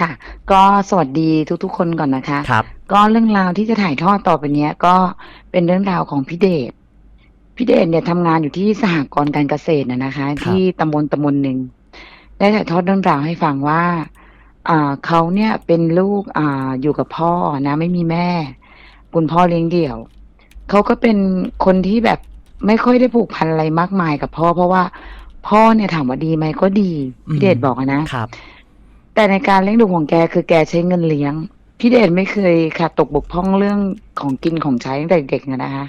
ค่ะ ก็สวัสดีทุกๆ คนก่อนนะคะ ครับ ก็เรื่องราวที่จะถ่ายทอดต่อไปเนี้ย ก็เป็นเรื่องราวของพี่เดชพี่เดชเนี่ยทำงานอยู่ที่สหกรณ์การเกษตรน่ะนะคะคทรัี่บตำบลตำบลหนึ่งได้ถ่ายทอดเรื่องราวให้ฟังว่าอ่าเขาเนี่ยเป็นลูกอ่าอยู่กับพ่อนะไม่มีแม่ คุณพ่อเลี้ยงเดี่ยวเขาก็เป็นคนที่แบบไม่ค่อยได้ผูกพันอะไรมากมายกับพ่อ เพราะว่าพ่อเนี่ยถามว่าดีไหมก็ดีอืพี่มเดชบอกอะนะครับ แต่ในการเลี้ยงดูของแกคือแกใช้เงินเลี้ยง พี่เดชไม่เคยขาดตกบกพร่องเรื่องของกินของใช้ตั้งแต่เด็กอะนะคะ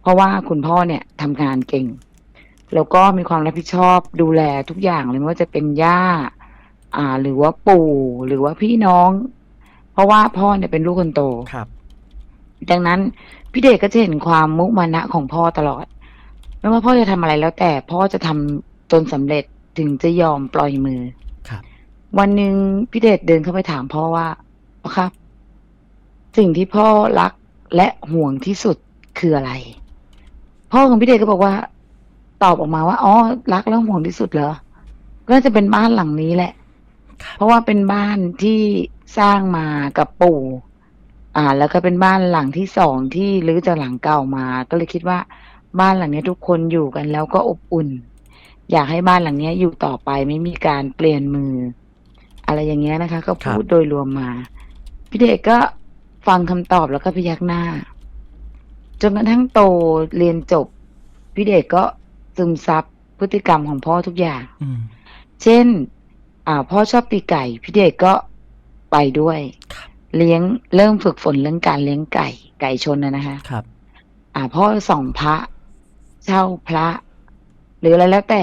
เพราะว่าคุณพ่อเนี่ยทำงานเก่ง แล้วก็มีความรับผิดชอบดูแลทุกอย่างเลยไม่ว่าจะเป็นย่า อ่า หรือว่าปู่หรือว่าพี่น้อง เพราะว่าพ่อเนี่ยเป็นลูกคนโต ครับ ดังนั้นพี่เดชก็จะเห็นความมุมานะของพ่อตลอด ไม่ว่าพ่อจะทำอะไรแล้วแต่พ่อจะทำจนสำเร็จถึงจะยอมปล่อยมือครับ วันหนึ่งพี่เดชเดินเข้าไปถามพ่อว่าพ่อครับ สิ่งที่พ่อรักและห่วงที่สุดคืออะไร พ่อของพี่เดชก็บอกว่า ตอบออกมาว่า อ๋อ รักและห่วงที่สุดเหรอ ก็จะเป็นบ้านหลังนี้แหละครับเพราะว่าเป็นบ้านที่สร้างมากับปู่ อ่า แล้วก็เป็นบ้านหลังที่สองที่รื้อจากหลังเก่ามา ก็เลยคิดว่าบ้านหลังเนี้ยทุกคนอยู่กันแล้วก็อบอุ่น อยากให้บ้านหลังเนี้ยอยู่ต่อไปไม่มีการเปลี่ยนมือ อะไรอย่างเงี้ยนะคะ ก็ครัพูบดโดยรวมมา พี่เด็กก็ฟังคำตอบแล้วก็พยักหน้า จนกระทั่งโตเรียนจบ พี่เด็กก็ซึมซับพฤติกรรมของพ่อทุกอย่างอืมเช่น อ่า พ่อชอบตีไก่ พี่เดชก็ไปด้วยครับเลี้ยงเริ่มฝึกฝนเรื่องการเลี้ยงไก่ ไก่ชนนะนะคะครับ อ่า พ่อส่องพระเช่าพระ หรืออะไรแล้วแต่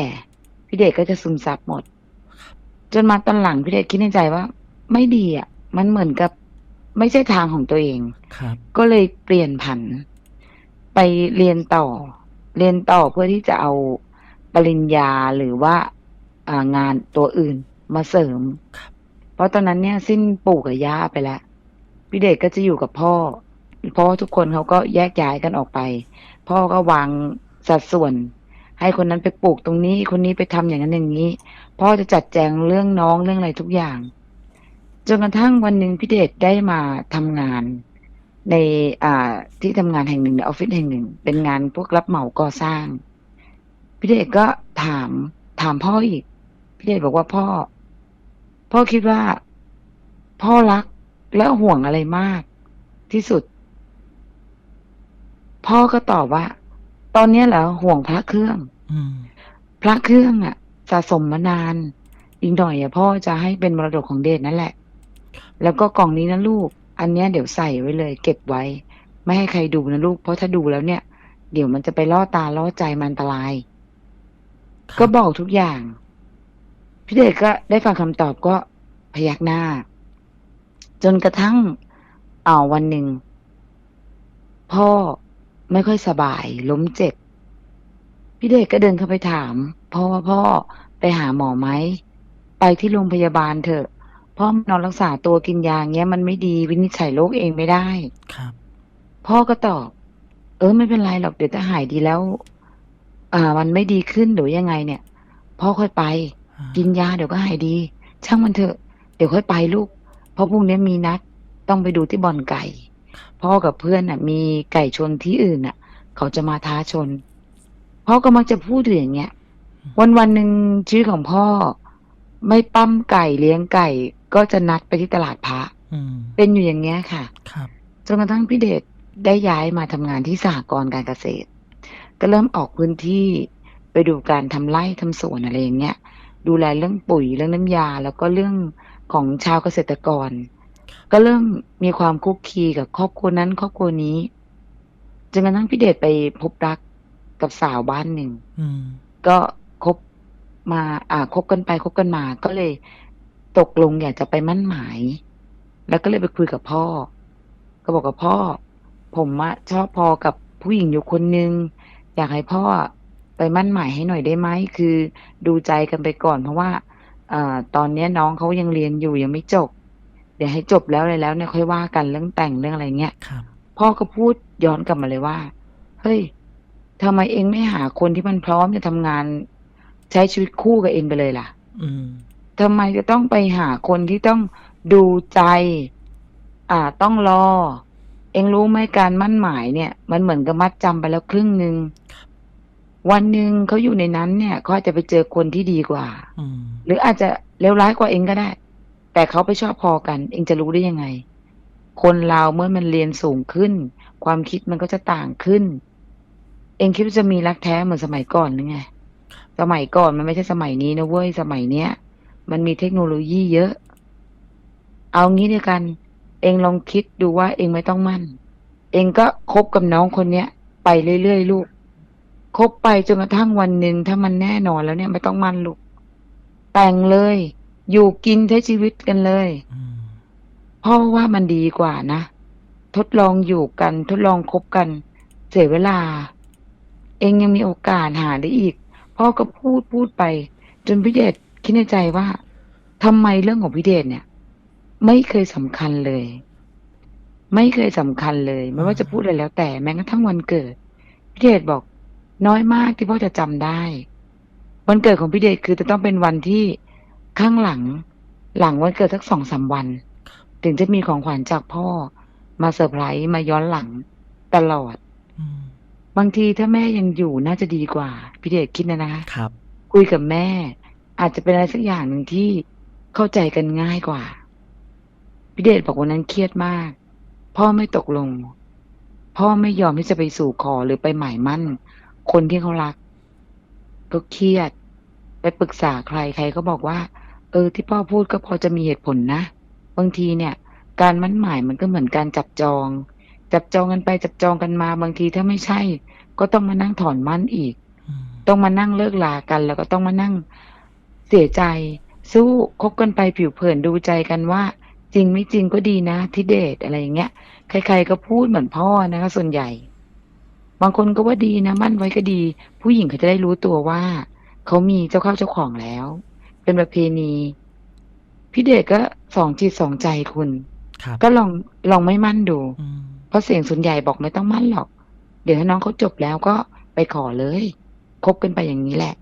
พี่เดชก็จะซึมซับหมด จนมาตอนหลังพี่เดชคิดในใจว่า ไม่ดีอะ มันเหมือนกับไม่ใช่ทางของตัวเอง ครับ ก็เลยเปลี่ยนผัน ไปเรียนต่อ เรียนต่อเพื่อที่จะเอาปริญญาหรือว่าอ่างานตัวอื่นมาเสริมครับเพราะตอนนั้นเนี่ยสิ้นปู่กับย่าไปแล้วพี่เดชก็จะอยู่กับพ่อ เพราะว่าทุกคนเขาก็แยกย้ายกันออกไป พ่อก็วางสัดส่วน ให้คนนั้นไปปลูกตรงนี้ คนนี้ไปทำอย่างนั้นอย่างนี้ พ่อจะจัดแจงเรื่องน้องเรื่องอะไรทุกอย่าง จนกระทั่งวันหนึ่งพี่เดชได้มาทำงาน ในอ่าที่ทำงานแห่งหนึ่งในออฟฟิศแห่งหนึ่ง เป็นงานพวกรับเหมาก่อสร้าง พี่เดชก็ถามถามพ่ออีก พี่เดชบอกว่าพ่อ พ่อคิดว่า พ่อรักและห่วงอะไรมากที่สุด พ่อก็ตอบว่า ตอนเนี้ยเหรอห่วงพระเครื่องอืมพระเครื่องอะ สะสมมานาน อีกหน่อยอะพ่อจะให้เป็นมรดกของเดชนั่นแหละ แล้วก็กล่องนี้นะลูก อันเนี้ยเดี๋ยวใส่ไว้เลย เก็บไว้ ไม่ให้ใครดูนะลูก เพราะถ้าดูแล้วเนี่ย เดี๋ยวมันจะไปล่อตาล่อใจมันอันตรายคก็รับบอกทุกอย่าง พี่เดชก็ได้ฟังคำตอบก็พยักหน้า จนกระทั่งอ่าวันหนึ่ง พ่อไม่ค่อยสบาย ล้มเจ็บ พี่เดชก็เดินเข้าไปถาม พ่อว่าพ่อไปหาหมอไหม ไปที่โรงพยาบาลเถอะ พ่อนอนรักษาตัวกินยาอย่างเงี้ยมันไม่ดีวินิจฉัยโรคเองไม่ได้ ครับ พ่อก็ตอบ เออไม่เป็นไรหรอกเดี๋ยวถ้าหายดีแล้ว อ่า มันไม่ดีขึ้นหรือยังไงเนี่ย พ่อค่อยไปอ่ากินยาเดี๋ยวก็หายดี ช่างมันเถอะ เดี๋ยวค่อยไปลูก เพราะพรุ่งนี้มีนัดต้องไปดูที่บ่อนไก่ พ่อกับเพื่อนน่ะ มีไก่ชนที่อื่นน่ะ เขาจะมาท้าชนพ่อก็มักจะพูดอยู่อย่างเงี้ย วันวันๆหนึ่งชีวิตของพ่อ ไม่ปั้มไก่เลี้ยงไก่ ก็จะนัดไปที่ตลาดพระอืมเป็นอยู่อย่างเงี้ยค่ะครับจนกระทั่งพี่เดชได้ย้ายมาทำงานที่สหกรณ์การเกษตร ก็เริ่มออกพื้นที่ไปดูการทำไร่ทำสวนอะไรอย่างเงี้ย ดูแลเรื่องปุ๋ยเรื่องน้ำยา แล้วก็เรื่องของชาวเกษตรกร ก็เริ่มมีความคุกคีกับครอบครัวนั้นครอบครัวนี้จนกระทั่งพี่เดชไปพบรักกับสาวบ้านหนึ่งอืมก็คบ มาอ่าคบกันไปคบกันมาก็เลยตกลงอยากจะไปมั่นหมาย แล้วก็เลยไปคุยกับพ่อ ก็บอกกับพ่อ ผมอะชอบพอกับผู้หญิงอยู่คนนึง อยากให้พ่อไปมั่นหมายให้หน่อยได้ไหมคือดูใจกันไปก่อน เพราะว่าเอ่อตอนเนี้ยน้องเขายังเรียนอยู่ยังไม่จบ เดี๋ยวให้จบแล้วเลยแล้วเนี่ยค่อยว่ากันเรื่องแต่งเรื่องอะไรเงี้ยครับพ่อก็พูดย้อนกลับมาเลยว่า เฮ้ยทำไมเองไม่หาคนที่มันพร้อมจะทำงาน ใช้ชีวิตคู่กับเองไปเลยล่ะอืมทำไมจะต้องไปหาคนที่ต้องดูใจ อ่าต้องรอ เองรู้ไหมการมั่นหมายเนี่ย มันเหมือนกับมัดจำไปแล้วครึ่งหนึ่งวันหนึ่งเขาอยู่ในนั้นเนี่ยเขาอาจจะไปเจอคนที่ดีกว่าอืมหรืออาจจะเลวร้ายกว่าเองก็ได้ แต่เขาไปชอบพอกัน เองจะรู้ได้ยังไง คนเราเมื่อมันเรียนสูงขึ้น ความคิดมันก็จะต่างขึ้น เองคิดว่าจะมีรักแท้เหมือนสมัยก่อนหรือไง สมัยก่อนมันไม่ใช่สมัยนี้นะเว้ยสมัยเนี้ย มันมีเทคโนโลยีเยอะ เอางี้เดียวกัน เองลองคิดดูว่าเองไม่ต้องมั่น เองก็คบกับน้องคนเนี้ย ไปเรื่อยๆลูกคบไปจนกระทั่งวันหนึ่งถ้ามันแน่นอนแล้วเนี่ยไม่ต้องมั่นลูกแต่งเลย อยู่กินใช้ชีวิตกันเลยอืมเพราะว่ามันดีกว่านะทดลองอยู่กัน ทดลองคบกัน เสียเวลา เองยังมีโอกาสหาได้อีก พ่อก็พูดพูดไป จนพี่เดชคิดในใจว่าทำไมเรื่องของพี่เดชเนี่ย ไม่เคยสำคัญเลย ไม่เคยสำคัญเลย ไม่ว่าจะพูดอะไรแล้วแต่แม้กระทั่งวันเกิดพี่เดชบอก น้อยมากที่พ่อจะจำได้ วันเกิดของพี่เดชคือจะต้องเป็นวันที่ข้างหลัง หลังวันเกิดสักสองสามวัน ถึงจะมีของขวัญจากพ่อมาเซอร์ไพรส์มาย้อนหลังตลอด บางทีถ้าแม่ยังอยู่น่าจะดีกว่า พี่เดชคิดนะนะคะครับ คุยกับแม่ อาจจะเป็นอะไรสักอย่างหนึ่งที่เข้าใจกันง่ายกว่า พี่เดชบอกวันนั้นเครียดมาก พ่อไม่ตกลง พ่อไม่ยอมที่จะไปสู่ขอหรือไปหมายมั่น คนที่เขารัก ก็เครียด ไปปรึกษาใครใครก็บอกว่า เออ ที่พ่อพูดก็พอจะมีเหตุผลนะ บางทีเนี่ย การมั่นหมายมันก็เหมือนการจับจอง จับจองกันไปจับจองกันมาบางทีถ้าไม่ใช่ ก็ต้องมานั่งถอนมั่นอีกอืมต้องมานั่งเลิกลากัน แล้วก็ต้องมานั่งเสียใจ สู้คบกันไปผิวเผินดูใจกันว่า จริงไม่จริงก็ดีนะที่เดทอะไรอย่างเงี้ยใครๆก็พูดเหมือนพ่อนะคะส่วนใหญ่ บางคนก็ว่าดีนะ มั่นไว้ก็ดี ผู้หญิงเขาจะได้รู้ตัวว่าเขามีเจ้าเข้าเจ้าของแล้ว เป็นประเพณีพี่เดชก็สองจิตสองใจคุณครับก็ลองลองไม่มั่นดูอืม เพราะเสียงส่วนใหญ่บอกไม่ต้องมั่นหรอก เดี๋ยวถ้าน้องเขาจบแล้วก็ไปขอเลยคบกันไปอย่างนี้แหละ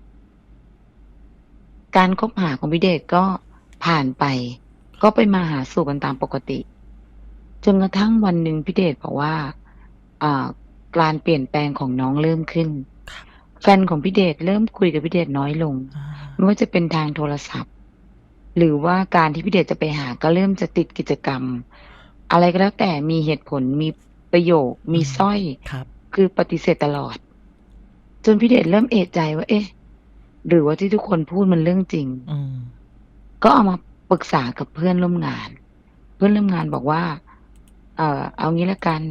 การคบหาของพี่เดชก็ผ่านไป ก็ไปมาหาสู่กันตามปกติ จนกระทั่งวันหนึ่งพี่เดชบอกว่าอ่าการเปลี่ยนแปลงของน้องเริ่มขึ้นครับแฟนของพี่เดชเริ่มคุยกับพี่เดชน้อยลงอ่าไม่ว่าจะเป็นทางโทรศัพท์ หรือว่าการที่พี่เดชจะไปหาก็เริ่มจะติดกิจกรรม อะไรก็แล้วแต่มีเหตุผลมีประโยคมีสร้อยครับ คือปฏิเสธตลอด จนพี่เดชเริ่มเอะใจว่า เอ๊ะ หรือว่าที่ทุกคนพูดมันเรื่องจริงอืมก็เอามาปรึกษากับเพื่อนร่วมงาน เพื่อนร่วมงานบอกว่า เออเอางี้ละกัน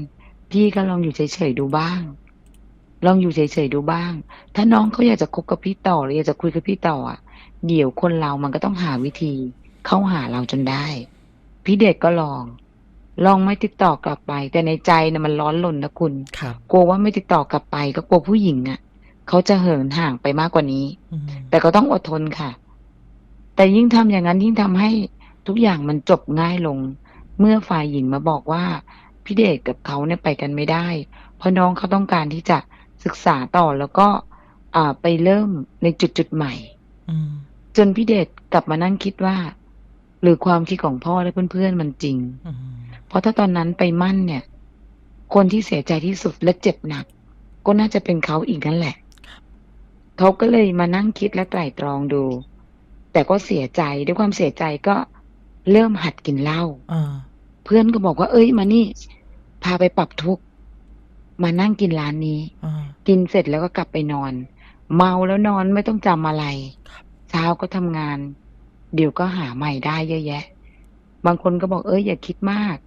พี่ก็ลองอยู่เฉยๆดูบ้าง ลองอยู่เฉยๆดูบ้าง ถ้าน้องเขาอยากจะคบกับพี่ต่อหรืออยากจะคุยกับพี่ต่ออะเดี๋ยวคนเรามันก็ต้องหาวิธีเข้าหาเราจนได้ พี่เดชก็ลอง ลองไม่ติดต่อกลับไป แต่ในใจนะมันร้อนรนนะคุณครับกลัวว่าไม่ติดต่อกลับไป ก็กลัวผู้หญิงอะเขาจะเหินห่างไปมากกว่านี้อืมแต่ก็ต้องอดทนค่ะ แต่ยิ่งทำอย่างนั้นยิ่งทำให้ทุกอย่างมันจบง่ายลง เมื่อฝ่ายหญิงมาบอกว่าพี่เดชกับเขาเนี่ยไปกันไม่ได้ เพราะน้องเขาต้องการที่จะศึกษาต่อแล้วก็อ่าไปเริ่มในจุดจุดๆใหม่อืมจนพี่เดชกลับมานั่งคิดว่า หรือความคิดของพ่อและเพื่อนๆมันจริงอืม เพราะถ้าตอนนั้นไปมั่นเนี่ย คนที่เสียใจที่สุดและเจ็บหนัก ก็น่าจะเป็นเขาอีกนั่นแหละ เขาก็เลยมานั่งคิดและไตร่ตรองดู แต่ก็เสียใจด้วยความเสียใจก็เริ่มหัดกินเหล้าอ่าเพื่อนก็บอกว่า เอ้ยมานี่ พาไปปรับทุกข์มานั่งกินร้านนี้อ่ากินเสร็จแล้วก็กลับไปนอน เมาแล้วนอนไม่ต้องจำอะไร เช้าก็ทำงาน เดี๋ยวก็หาใหม่ได้เยอะแยะ บางคนก็บอกเอ้ยอย่าคิดมาก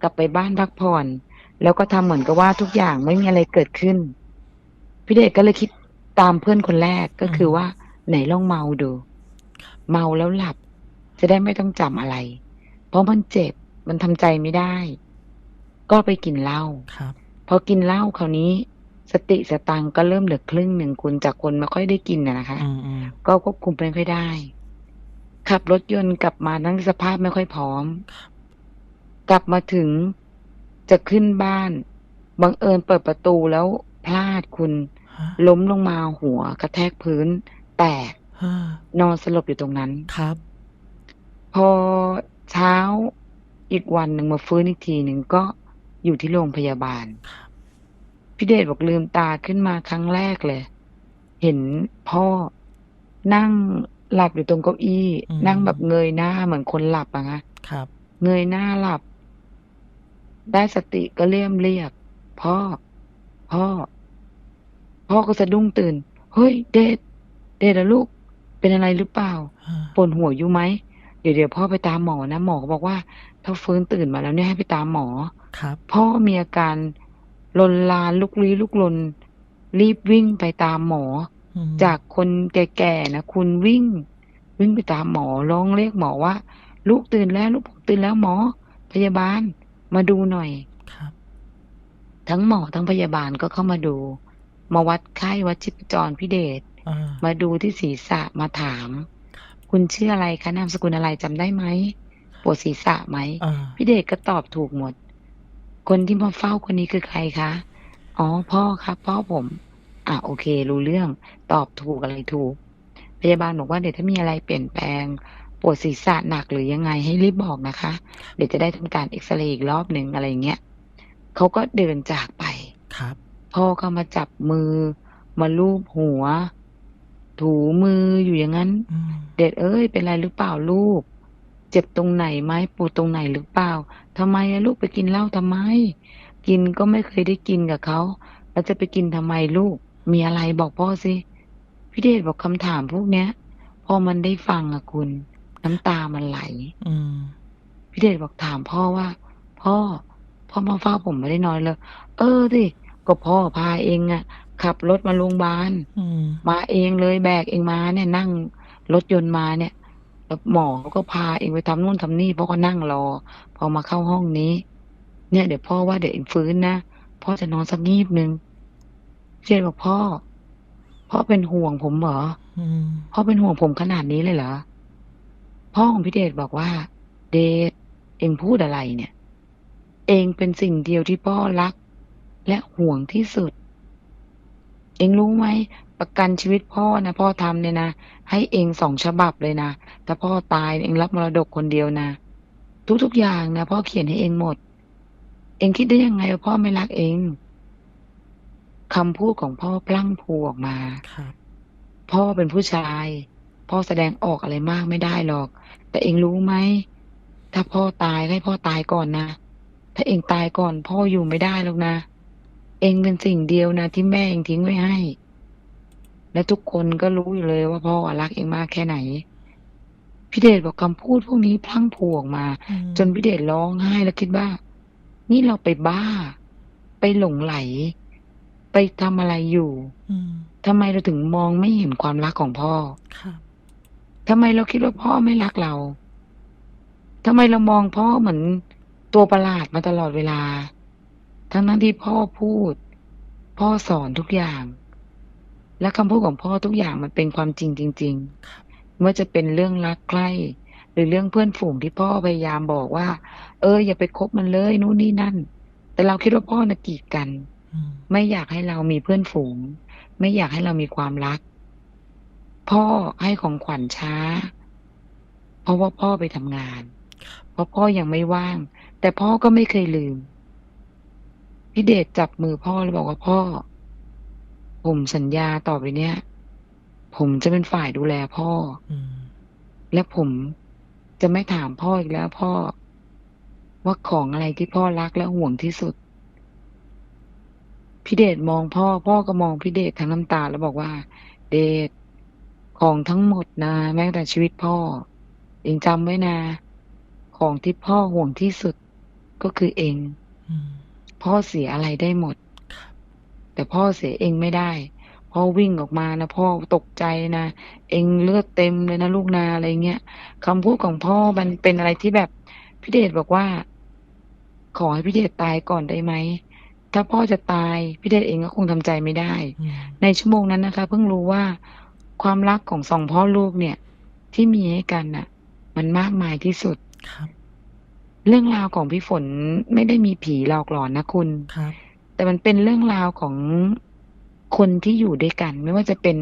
กลับไปบ้านพักผ่อน แล้วก็ทำเหมือนกับว่าทุกอย่างไม่มีอะไรเกิดขึ้น พี่เดชก็เลยคิดตามเพื่อนคนแรกก็คือว่า ไหนลองเมาดู เมาแล้วหลับ จะได้ไม่ต้องจำอะไร เพราะมันเจ็บมันทำใจไม่ได้ ก็ไปกินเหล้าครับพอกินเหล้าคราวนี้ สติสตังค์ก็เริ่มเหลือครึ่งหนึ่งคุณจากคนไม่ค่อยได้กินนะนะคะอืมอืมก็ควบคุมไม่ค่อยได้ ขับรถยนต์กลับมาทั้งสภาพไม่ค่อยพร้อม กลับมาถึงจะขึ้นบ้าน บังเอิญเปิดประตูแล้วพลาดคุณฮะล้มลงมาหัวกระแทกพื้น แตกฮะนอนสลบอยู่ตรงนั้นครับ พอเช้าอีกวันหนึ่งมาฟื้นอีกทีหนึ่งก็อยู่ที่โรงพยาบาลครับพี่เดชบอกลืมตาขึ้นมาครั้งแรกเลย เห็นพ่อนั่งหลับอยู่ตรงเก้าอี้อืมนั่งแบบเงยหน้าเหมือนคนหลับอะนะครับ เงยหน้าหลับ ได้สติก็เรียมเรียก พ่อ พ่อ พ่อก็สะดุ้งตื่น เฮ้ย เดชเดชอะลูก เป็นอะไรหรือเปล่าอ่าปวดหัวอยู่ไหมเดี๋ยวเดี๋ยวพ่อไปตามหมอนะหมอก็บอกว่า ถ้าฟื้นตื่นมาแล้วเนี่ยให้ไปตามหมอครับ พ่อมีอาการลนลานลุกลี้ลุกลน รีบวิ่งไปตามหมออืมจากคนแก่ๆนะคุณวิ่ง วิ่งไปตามหมอร้องเรียกหมอว่า ลูกตื่นแล้ว ลูกผมตื่นแล้วหมอ พยาบาล มาดูหน่อยครับ ทั้งหมอทั้งพยาบาลก็เข้ามาดู มาวัดไข้วัดชีพจรพี่เดชอ่ามาดูที่ศีรษะมาถาม คุณชื่ออะไรคะนามสกุลอะไรจำได้ไหมปวดศีรษะไหมอ่าพี่เดชก็ตอบถูกหมด คนที่มาเฝ้าคนนี้คือใครคะอ๋อพ่อครับพ่อผมอะโอเค รู้เรื่องตอบถูกอะไรถูก พยาบาลบอกว่าเดี๋ยวถ้ามีอะไรเปลี่ยนแปลง ปวดศีรษะหนักหรือยังไงให้รีบบอกนะคะ เดี๋ยวจะได้ทำการเอ็กซเรย์อีกรอบหนึ่งอะไรอย่างเงี้ยเขาก็เดินจากไปครับ พ่อก็มาจับมือ มาลูบหัว ถูมืออยู่อย่างนั้นอืมเด็ดเอ้ย เป็นไรหรือเปล่าลูก เจ็บตรงไหนไหมปวดตรงไหนหรือเปล่าทำไมอะลูกไปกินเหล้าทำไม กินก็ไม่เคยได้กินกับเขาแล้วจะไปกินทำไมลูก มีอะไรบอกพ่อสิพี่เดชบอกคำถามพวกเนี้ย พอมันได้ฟังอะคุณ น้ำตามันไหล อืมพี่เดชบอกถามพ่อว่า พ่อ พ่อมาเฝ้าผมไม่ได้นอนเลย เออสิก็พ่อพาเองอะขับรถมาโรงพยาบาลอืมมาเองเลยแบกเองมาเนี่ยนั่งรถยนต์มาเนี่ยแล้วหมอเขาก็พาเองไปทำนู่นทำนี่พ่อก็นั่งรอ พอมาเข้าห้องนี้ เนี่ยเดี๋ยวพ่อว่าเดี๋ยวเองฟื้นนะพ่อจะนอนสักงีบหนึ่งเจนบอกพ่อพ่อเป็นห่วงผมเหรออืมพ่อเป็นห่วงผมขนาดนี้เลยเหรอ พ่อของพี่เดชบอกว่า เดชเองพูดอะไรเนี่ย เองเป็นสิ่งเดียวที่พ่อรัก และห่วงที่สุด เองรู้ไหมประกันชีวิตพ่อนะพ่อทำเนี่ยนะให้เองสองฉบับเลยนะถ้าพ่อตายเองรับมรดกคนเดียวนะทุกๆอย่างนะพ่อเขียนให้เองหมด เองคิดได้ยังไงว่าพ่อไม่รักเองคำพูดของพ่อพลั่งพรูออกมาครับพ่อเป็นผู้ชาย พ่อแสดงออกอะไรมากไม่ได้หรอก แต่เองรู้ไหม ถ้าพ่อตายให้พ่อตายก่อนนะ ถ้าเองตายก่อน พ่ออยู่ไม่ได้หรอกนะ เองเป็นสิ่งเดียวนะที่แม่เองทิ้งไว้ให้ และทุกคนก็รู้อยู่เลยว่าพ่อรักเองมากแค่ไหน พี่เดชบอกคำพูดพวกนี้พลั่งพรูออกมาอืมจนพี่เดชร้องไห้แล้วคิดว่า นี่เราไปบ้า ไปหลงไหล ไปทำอะไรอยู่อืมทำไมเราถึงมองไม่เห็นความรักของพ่อครับ ทำไมเราคิดว่าพ่อไม่รักเราทำไมเรามองพ่อเหมือนตัวประหลาดมาตลอดเวลา ทั้งนั้นที่พ่อพูด พ่อสอนทุกอย่าง และคำพูดของพ่อทุกอย่างมันเป็นความจริงจริงๆไม่ว่าจะเป็นเรื่องรักใกล้ หรือเรื่องเพื่อนฝูงที่พ่อพยายามบอกว่า เออ อย่าไปคบมันเลยนู่นนี่นั่น แต่เราคิดว่าพ่อน่ะกีดกันอืมไม่อยากให้เรามีเพื่อนฝูง ไม่อยากให้เรามีความรัก พ่อให้ของขวัญช้า เพราะว่าพ่อไปทำงาน เพราะพ่อยังไม่ว่าง แต่พ่อก็ไม่เคยลืมพี่เดชจับมือพ่อแล้วบอกว่าพ่อ ผมสัญญาต่อไปเนี้ยผมจะเป็นฝ่ายดูแลพ่ออืมและผมจะไม่ถามพ่ออีกแล้วพ่อ ว่าของอะไรที่พ่อรักและห่วงที่สุดพี่เดชมองพ่อ พ่อก็มองพี่เดชทั้งน้ำตาแล้วบอกว่า เดช ของทั้งหมดนะแม้แต่ชีวิตพ่อเองจำไว้นะ ของที่พ่อห่วงที่สุดก็คือเองอืมพ่อเสียอะไรได้หมดครับแต่พ่อเสียเองไม่ได้ พ่อวิ่งออกมานะพ่อตกใจนะ เองเลือดเต็มเลยนะลูกนาอะไรเงี้ยคำพูดของพ่อมันเป็นอะไรที่แบบพี่เดชบอกว่า ขอให้พี่เดชตายก่อนได้ไหมถ้าพ่อจะตายพี่เดชเองก็คงทำใจไม่ได้อืมในชั่วโมงนั้นนะคะ เพิ่งรู้ว่า ความรักของสองพ่อลูกเนี่ย ที่มีให้กันน่ะ มันมากมายที่สุดครับ เรื่องราวของพี่ฝนไม่ได้มีผีหลอกหลอนนะคุณครับ แต่มันเป็นเรื่องราวของคนที่อยู่ด้วยกัน ไม่ว่าจะเป็น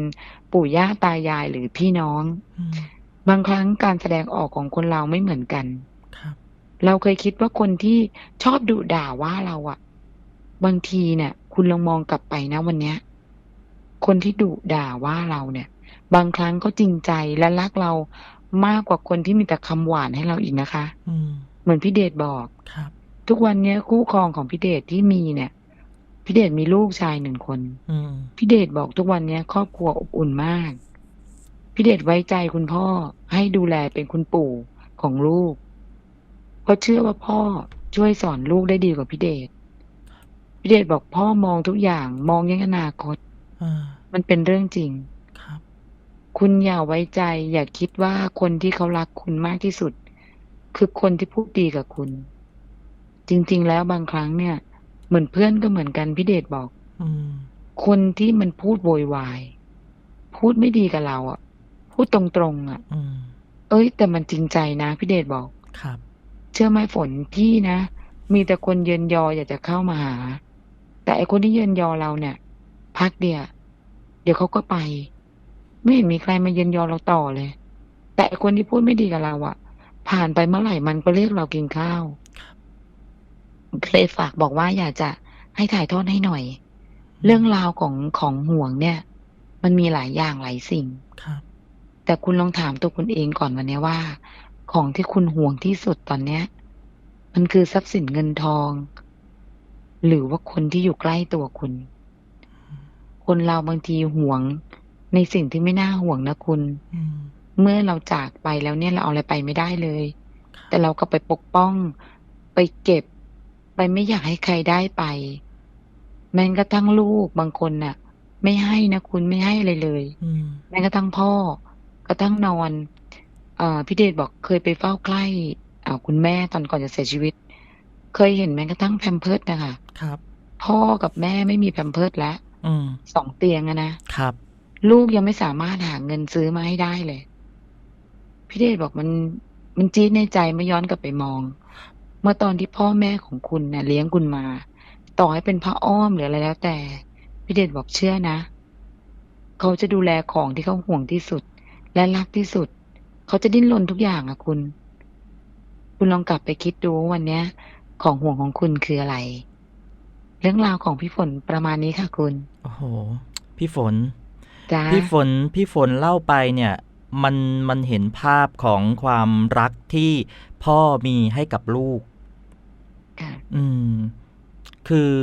ปู่ย่าตายายหรือพี่น้อง อืมบางครั้งการแสดงออกของคนเราไม่เหมือนกัน ครับ เราเคยคิดว่าคนที่ชอบดุด่าว่าเราอะบางทีเนี่ย คุณลองมองกลับไปนะวันเนี้ย คนที่ดุด่าว่าเราเนี่ย บางครั้งก็จริงใจและรักเรามากกว่าคนที่มีแต่คำหวานให้เราอีกนะคะอืมเหมือนพี่เดชบอกครับทุกวันเนี้ยคู่ครองของพี่เดชที่มีเนี่ยพี่เดชมีลูกชายหนึ่งคนอืมพี่เดชบอกทุกวันเนี้ย ครอบครัวอบอุ่นมากพี่เดชไว้ใจคุณพ่อให้ดูแลเป็นคุณปู่ของลูก เพราะเชื่อว่าพ่อช่วยสอนลูกได้ดีกว่าพี่เดชพี่เดชบอกพ่อมองทุกอย่างมองยังอนาคตอ่ามันเป็นเรื่องจริง ครับคุณอย่าไว้ใจ อย่าคิดว่าคนที่เขารักคุณมากที่สุด คือคนที่พูดดีกับคุณ จริง ๆ แล้วบางครั้งเนี่ย เหมือนเพื่อนก็เหมือนกันพี่เดชบอกอืมคนที่มันพูดโวยวาย พูดไม่ดีกับเราอะ พูดตรงๆอะอืมเอ้ย แต่มันจริงใจนะพี่เดชบอกครับ เชื่อไหมฝนพี่นะ มีแต่คนเยินยออยากจะเข้ามาหา แต่ไอคนที่เยินยอเราเนี่ย พักเดียวเดี๋ยวเขาก็ไป ไม่เห็นมีใครมาเยินยอเราต่อเลย แต่ไอคนที่พูดไม่ดีกับเราอะผ่านไปเมื่อไหร่มันก็เรียกเรากินข้าวเคยฝากบอกว่าอยากจะให้ถ่ายทอดให้หน่อย เรื่องราวของของห่วงเนี่ย มันมีหลายอย่างหลายสิ่งครับแต่คุณลองถามตัวคุณเองก่อนวันเนี้ยว่า ของที่คุณห่วงที่สุดตอนเนี้ย มันคือทรัพย์สินเงินทอง หรือว่าคนที่อยู่ใกล้ตัวคุณ คนเราบางทีห่วง ในสิ่งที่ไม่น่าห่วงนะคุณอืมเมื่อเราจากไปแล้วเนี่ยเราเอาอะไรไปไม่ได้เลย แต่เราก็ไปปกป้อง ไปเก็บ ไปไม่อยากให้ใครได้ไป แม้กระทั่งลูกบางคนน่ะ ไม่ให้นะคุณไม่ให้อะไรเลยอืมแม้กระทั่งพ่อ กระทั่งนอนเอ่อพี่เดชบอกเคยไปเฝ้าใกล้อ่าคุณแม่ตอนก่อนจะเสียชีวิต เคยเห็นแม้กระทั่งแพมเพิร์ดนะคะครับ พ่อกับแม่ไม่มีแพมเพิร์ดแล้วอืมสองเตียงอะนะครับ ลูกยังไม่สามารถหาเงินซื้อมาให้ได้เลย พี่เดชบอกมันมันจี๊ดในใจเมื่อย้อนกลับไปมอง เมื่อตอนที่พ่อแม่ของคุณเนี่ยเลี้ยงคุณมา ต่อให้เป็นพระอ้อมหรืออะไรแล้วแต่ พี่เดชบอกเชื่อนะ เขาจะดูแลของที่เขาห่วงที่สุด และรักที่สุด เขาจะดิ้นรนทุกอย่างอะคุณ คุณลองกลับไปคิดดูว่าวันเนี้ย ของห่วงของคุณคืออะไร เรื่องราวของพี่ฝนประมาณนี้ค่ะคุณ โอ้โห พี่ฝน จ้าพี่ฝนพี่ฝนเล่าไปเนี่ย มันมันเห็นภาพของความรักที่พ่อมีให้กับลูก ค่ะ อืม คือ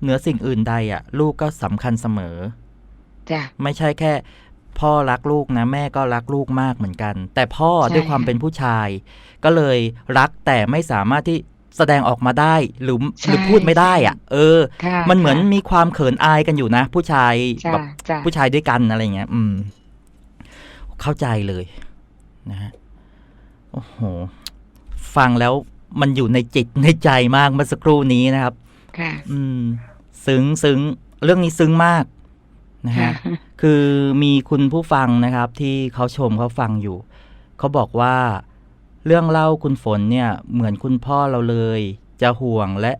เหนือสิ่งอื่นใดอะลูกก็สำคัญเสมอ จ้ะไม่ใช่แค่ พ่อรักลูกนะ แม่ก็รักลูกมากเหมือนกัน แต่พ่อใช่ด้วยความค่ะ เป็นผู้ชาย ก็เลยรักแต่ไม่สามารถที่ แสดงออกมาได้หรือหรือพูดไม่ได้อะ เออค่ะมันเหมือนค่ะมีความเขินอายกันอยู่นะ ผู้ชายจ้ะแบบจ้ะผู้ชายด้วยกันอะไรเงี้ย อืม เข้าใจเลยนะฮะโอ้โห ฟังแล้วมันอยู่ในจิตในใจมากเมื่อสักครู่นี้นะครับ ค่ะ อืม ซึ้งซึ้งเรื่องนี้ซึ้งมากนะค่ะฮะ คือมีคุณผู้ฟังนะครับ ที่เขาชมเขาฟังอยู่ เขาบอกว่า เรื่องเล่าคุณฝนเนี่ยเหมือนคุณพ่อเราเลย จะห่วงและ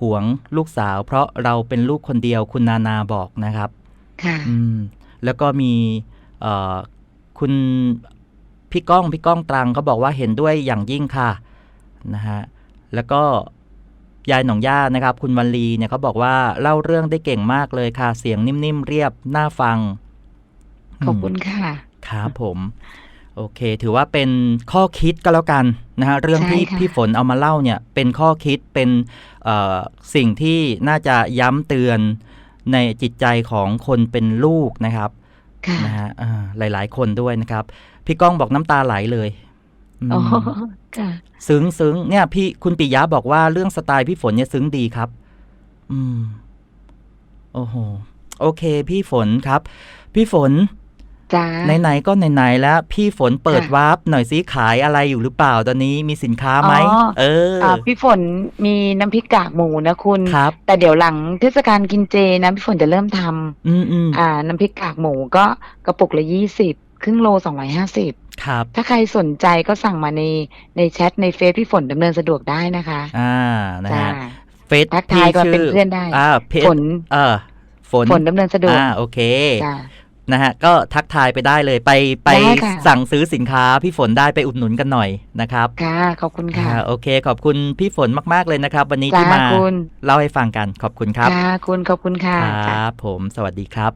ห่วงลูกสาว เพราะเราเป็นลูกคนเดียวคุณนานาบอกนะครับ ค่ะ อืม แล้วก็มีเอ่อคุณพี่ก้องพี่ก้องตรังเขาบอกว่าเห็นด้วยอย่างยิ่งค่ะนะฮะแล้วก็ยายหนองย่านะครับ คุณวันลีเนี่ยเขาบอกว่าเล่าเรื่องได้เก่งมากเลยค่ะ เสียงนิ่มๆเรียบน่าฟังขอบมคุณค่ะ ครับผม โอเค ถือว่าเป็นข้อคิดก็แล้วกันนะฮะเรื่องใช่ที่ค่ะพี่ฝนเอามาเล่าเนี่ย เป็นข้อคิดเป็นเอ่อสิ่งที่น่าจะย้ำเตือนในจิตใจของคนเป็นลูกนะครับค่ะนะฮะอ่าหลาย ๆ คนด้วยนะครับ พี่ก้องบอกน้ำตาไหลเลยอืมอ๋อค่ะซึ้งซึ้งเนี่ย พี่คุณปิยะบอกว่าเรื่องสไตล์พี่ฝนเนี่ยซึ้งดีครับ อืม โอ้โห โอเค พี่ฝนครับ พี่ฝน จ้าไหนๆก็ไหนๆแล้ว พี่ฝนเปิดค่ะวาร์ปหน่อยซิขายอะไรอยู่หรือเปล่าตอนนี้มีสินค้าไหมอ๋อเออ อ่าพี่ฝนมีน้ำพริกกากหมูนะคุณ ครับ แต่เดี๋ยวหลังเทศกาลกินเจนะพี่ฝนจะเริ่มทำอืมอืมอ่า น้ำพริกกากหมูก็กระปุกละยี่สิบครึ่งโลสองร้อยห้าสิบครับ ถ้าใครสนใจก็สั่งมาในในแชทในเฟซพี่ฝนดำเนินสะดวกได้นะคะอ่านะจ้า ฮะเฟซทักทายพี่ก่อนชื่เป็นเพื่อนได้ อ่าเพจฝนเออฝนฝนดำเนินสะดวกอ่าโอเค จ้า นะฮะก็ทักทายไปได้เลยไปไปได้ค่ะ สั่งซื้อสินค้าพี่ฝนได้ไปอุดหนุนกันหน่อยนะครับค่ะ ขอบคุณค่ะอ่าโอเค ขอบคุณพี่ฝนมาก ๆ เลยนะครับ วันนี้จ้าที่มาคุณเล่าให้ฟังกันขอบคุณครับ ค่ะคุณขอบคุณค่ะคจ้ารับผมสวัสดีครับ